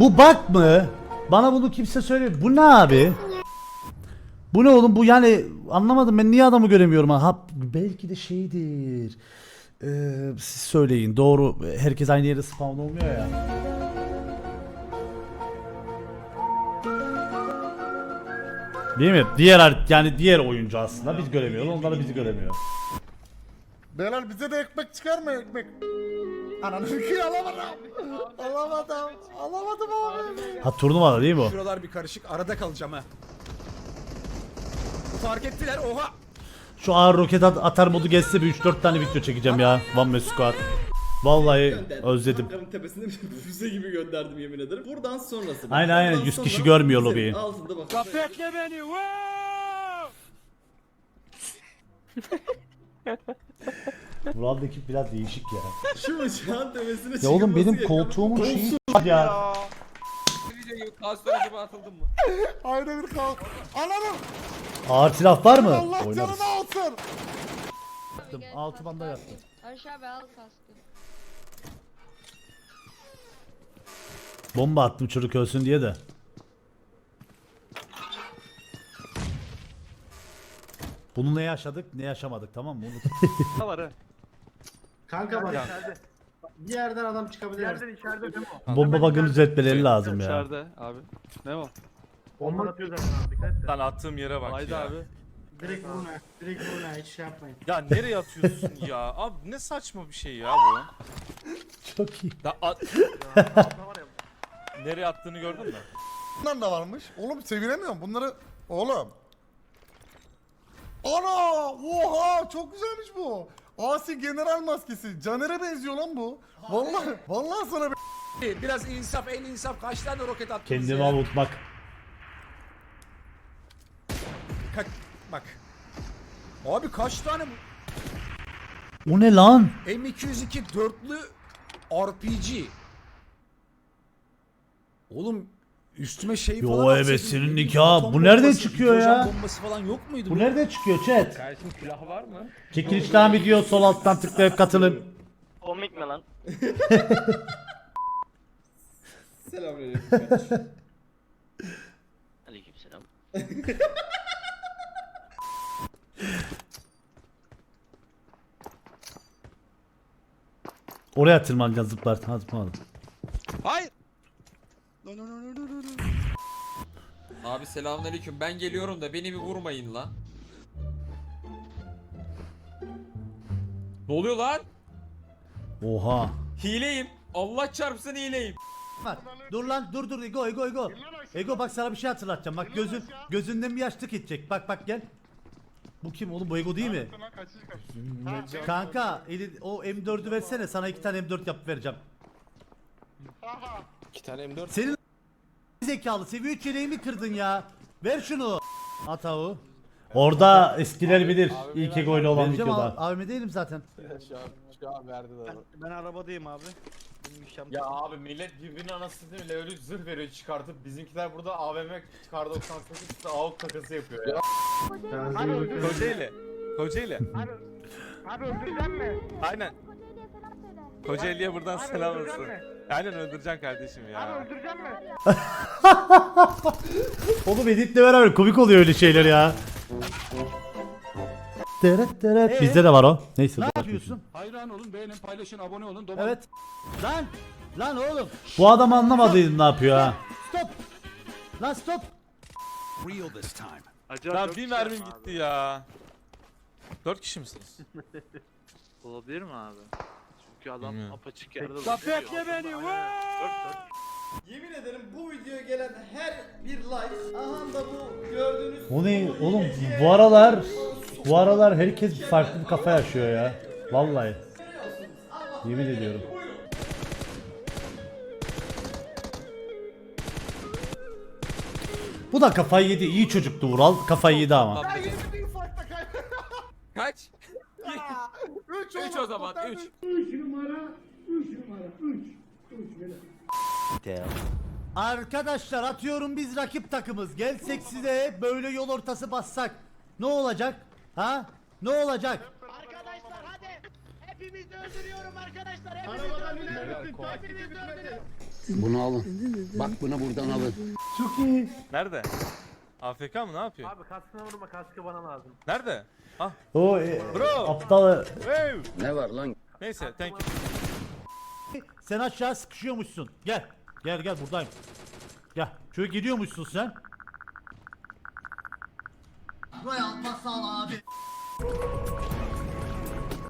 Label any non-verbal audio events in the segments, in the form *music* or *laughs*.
Bu bak mı? Bana bunu kimse söylüyor. Bu ne abi? Bu ne oğlum? Bu yani anlamadım ben niye adamı göremiyorum ha? belki de şeydir. Ee, siz söyleyin. Doğru. Herkes aynı yere spawn olmuyor ya. Değil mi? Diğer yani diğer oyuncu aslında biz göremiyoruz. Onlar da bizi göremiyor. Beyler bize de ekmek çıkar mı ekmek? Ananı ki alamadım. Alamadım. Alamadım abi. Ha turnuvada değil mi o? Şuralar bir karışık. Arada kalacağım ha. Fark ettiler. Oha. Şu ağır roket at- atar modu geçse bir 3-4 tane video çekeceğim ya. One Man Squad. Vallahi özledim. Ankara'nın tepesinde bir *laughs* füze gibi gönderdim yemin ederim. Buradan sonrası. bak. Aynen, aynen. Buradan 100 kişi sonra görmüyor füzenin lobiyi. Altında bak. *laughs* *laughs* Vural ekip biraz değişik ya. Şu uçağın tepesine Ya oğlum benim koltuğumun şeyi ya. Ayrı bir kalk. Ananı. Ağır silah var mı? Allah Oynarız. canını alsın. Altı banda yaptım. Barış abi al kaskı. Bomba attım çocuk ölsün diye de. Bunu ne yaşadık ne yaşamadık tamam mı? Unut. *laughs* Kanka bak içeride. Bir yerden adam çıkabilir. Yerden içeride Memo. Bomba bug'ını düzeltmeleri lazım ya. İçeride abi. Memo. Bomba atıyor zaten abi. Dikkat et. Lan attığım yere bak Haydi ya. abi. Direkt ha. Direkt ha. Hiç şey yapmayın. Ya nereye atıyorsun ya? Abi ne saçma bir şey ya bu. Çok iyi. Da at... nereye attığını gördün mü? Bunlar da varmış. Oğlum sevinemiyorum bunları. Oğlum. Ana! Oha! Çok güzelmiş bu. Asi general maskesi. Caner'e benziyor lan bu. Vallahi vallahi sana bir Biraz insaf en insaf. Kaç tane roket attınız Kendimi ya? avutmak. Kaç... Bak. Abi kaç tane bu? O ne lan? M202 dörtlü RPG. Oğlum üstüme şey Yo, falan evet, atsaydın, senin nikah. atom Bu nereden bombası, çıkıyor hidrojen ya? bombası falan yok muydu? Bu nereden çıkıyor chat? Kardeşim külahı var mı? Çekiliş devam ediyor. Sol alttan tıklayıp katılın. Komik mi lan? *laughs* Selamünaleyküm. Aleykümselam. Oraya tırmanacaksın zıplar. Ha zıplamadım. Hayır. Abi selamünaleyküm. Ben geliyorum da beni bir vurmayın lan. Ne oluyor lan? Oha. Hileyim. Allah çarpsın hileyim. Bak dur lan dur dur Ego Ego Ego. Ego bak sana bir şey hatırlatacağım. Bak gözün gözünden bir yaşlık gidecek. Bak bak gel. Bu kim oğlum bu Ego değil mi? Kanka eli, o M4'ü versene sana iki tane M4 yapıp vereceğim. İki tane M4. Senin zekalı seviye 3 yeleğimi kırdın ya. Ver şunu. Atavu. Orada eskiler bilir. İlk Ego ile olan Vereceğim videoda. Abime değilim zaten. *laughs* Şu an, şu an verdi de. Ben arabadayım abi. Benim işlem Ya abi millet birbirinin anasını level 3 zırh veriyor çıkartıp bizimkiler burada AVM kar 98 üstü AUK takası yapıyor ya. Kocaeli. Kocaeli. Abi öldüreceğim mi? Aynen. Kocaeli'ye buradan selam olsun. Aynen öldüreceksin kardeşim ya. Öldüreceğim mi? *laughs* Oğlum editle beraber komik oluyor öyle şeyler ya. Teret teret. Bizde de var o. Neyse. Ne yapıyorsun? Hayran olun, beğenin, paylaşın, abone olun. Evet. Lan! Lan oğlum! Bu adam anlamadıydım ne yapıyor ha. Stop! Lan stop! Acaba Lan dört bir mermim mi gitti ya. 4 kişi misiniz? abi? *laughs* Olabilir mi abi? Çünkü adam Bilmiyorum. apaçık yerde Bekle beni! Yemin ederim bu videoya gelen her bir like. Aha da bu gördüğünüz. O ne oğlum bu aralar bu aralar herkes farklı bir kafa yaşıyor ya. Vallahi. Yemin ediyorum. Bu da kafayı yedi. İyi çocuktu Vural. Kafayı yedi ama. Kaç? 3 o zaman 3. Arkadaşlar atıyorum biz rakip takımız. Gelsek size böyle yol ortası bassak. Ne olacak? Ha? Ne olacak? Arkadaşlar hadi! Arabadan inebilirsin. Takside bitmedi. Bunu alın. Bak bunu buradan alın. Çok iyi. Nerede? AFK mı ne yapıyor? Abi kaskına vurma kaskı bana lazım. Nerede? O e, Bro. aptal. Hey! Ne var lan? Neyse thank you. Sen aşağı sıkışıyormuşsun. Gel. Gel gel buradayım. Gel. Şöyle gidiyormuşsun sen. Royal Masal abi.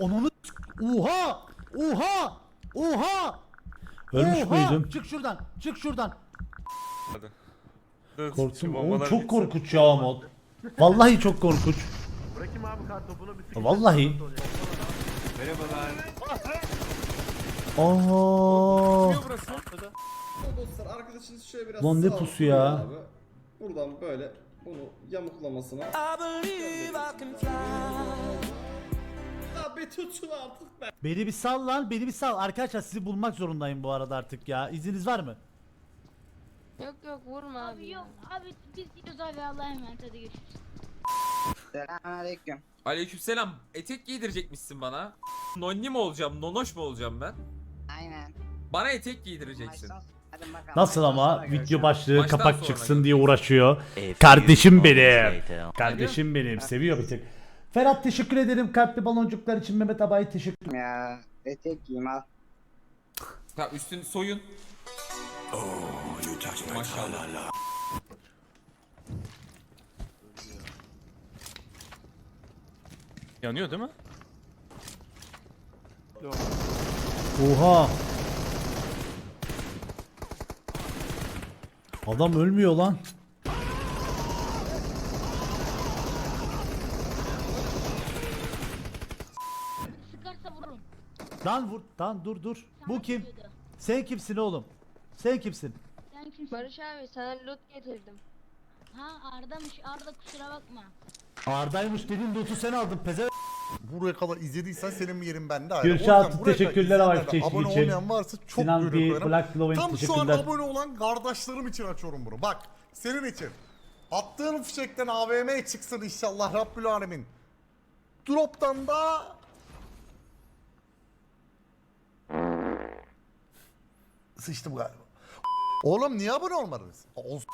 Onunu Oha! Oha! Oha! Ölmüş Oha! müydüm? Çık şuradan. Çık şuradan. Dur, Korktum. Oğlum çok korkunç ya mod. Vallahi çok korkunç. Bırakayım abi kar topunu bir sıkıştır. Vallahi. Aa. Dostlar arkadaşınız şöyle biraz Lan ne pusu ya. Abi. Buradan böyle bunu yamuklamasına. Abi tutun artık be. Beni bir sal lan, beni bir sal. Arkadaşlar sizi bulmak zorundayım bu arada artık ya. İzniniz var mı? Yok yok vurma abi. Abi yok abi biz gidiyoruz abi Allah'a emanet hadi görüşürüz. Selamünaleyküm. Aleykümselam. Etek giydirecekmişsin bana. Nonni mi olacağım? Nonoş mu olacağım ben? Aynen. Bana etek giydireceksin. Hadi bakalım. Nasıl ama video başlığı Maçtan kapak sonra çıksın diye uğraşıyor. Kardeşim benim. Kardeşim benim. Seviyor bir tek. Ferhat teşekkür ederim. Kalpli baloncuklar için Mehmet Abay teşekkür Ya etek giyim al. Ha üstün soyun. Maşallah. Yanıyor değil mi? Oha. Adam ölmüyor lan. Sıkarsa vururum. Lan vur. Lan dur dur. Bu kim? Sen kimsin oğlum? Sen kimsin? Kimsin? Barış abi sana loot getirdim. Ha Arda'mış Arda kusura bakma. Arda'ymış dedin loot'u sen aldın peze. Buraya kadar izlediysen senin yerin bende ayrı. Buraya kadar teşekkürler de teşvik Abone için. olmayan varsa çok Sinan gönül bir koyarım. Black Lovin Tam şu an teşekkürler. abone olan kardeşlerim için açıyorum bunu. Bak senin için. Attığın fişekten AVM çıksın inşallah Rabbül Alemin. Drop'tan da Sıçtım galiba. Oğlum niye abone olmadınız? Olsun.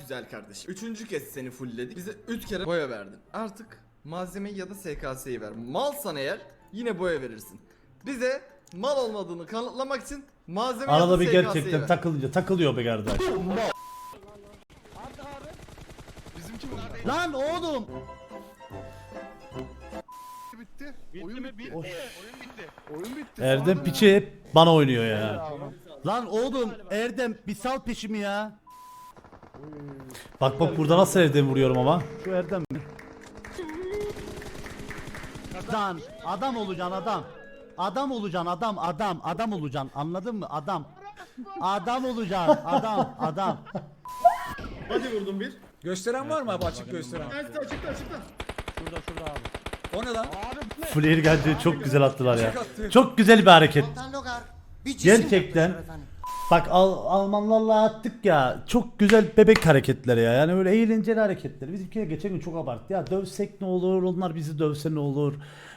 Güzel kardeşim. Üçüncü kez seni fullledik. Bize üç kere boya verdin. Artık malzemeyi ya da SKS'yi ver. Malsan eğer yine boya verirsin. Bize mal olmadığını kanıtlamak için malzeme ya da Arada bir SKS'yi gerçekten ver. takılınca takılıyor be kardeş. Lan oğlum. Bitti. Mi? Bitti. Oyun bitti. Oyun bitti. Erdem piçi hep bana oynuyor ya. Lan oğlum Erdem bir sal peşimi ya. Bak bak burada nasıl Erdem vuruyorum ama. Şu Erdem mi? Lan adam olacaksın adam. Adam olacaksın adam adam adam olacaksın anladın mı adam. Adam olacaksın adam adam. Hadi vurdum bir. Gösteren var mı abi açık gösteren? Açıkta açıkta açıkta. O ne lan? Flare geldi çok güzel attılar ya. Çok güzel bir hareket. Gerçekten. Bak Al- Almanlarla attık ya çok güzel bebek hareketleri ya yani öyle eğlenceli hareketler. Bizimkiler geçen gün çok abarttı ya dövsek ne olur onlar bizi dövse ne olur.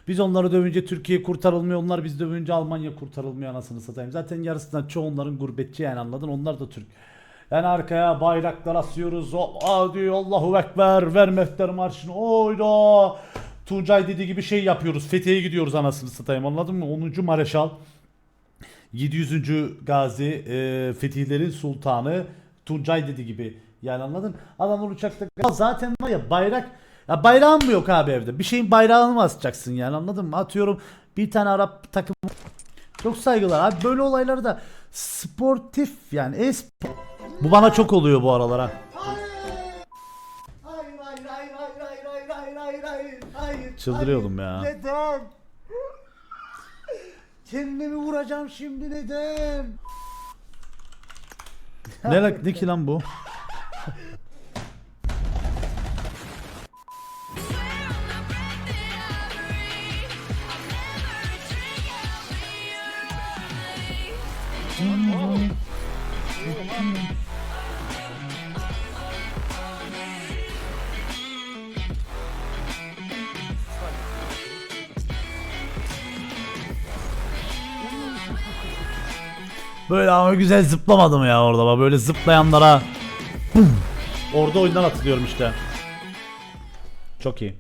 Biz onları dövünce Türkiye kurtarılmıyor onlar bizi dövünce Almanya kurtarılmıyor anasını satayım. Zaten yarısından çoğu onların gurbetçi yani anladın onlar da Türk. Yani arkaya bayraklar asıyoruz. O, hadi Allahu Ekber ver mehter marşını. Oyda. Tuncay dediği gibi şey yapıyoruz. Fethiye'ye gidiyoruz anasını satayım anladın mı? 10. Mareşal. 700. Gazi e, Fetihlerin Sultanı Tuncay dedi gibi yani anladın? Adamlar uçakta zaten var ya bayrak ya bayrağın mı yok abi evde? Bir şeyin bayrağını mı asacaksın yani anladın mı? Atıyorum bir tane Arap takım çok saygılar abi böyle olayları da sportif yani es bu bana çok oluyor bu aralara. Çıldırıyordum ya. Neden? Kendimi vuracağım şimdi neden? Ne, ne ki lan bu? Böyle ama güzel zıplamadım ya orada bak böyle zıplayanlara. Orada oyundan atılıyorum işte. Çok iyi.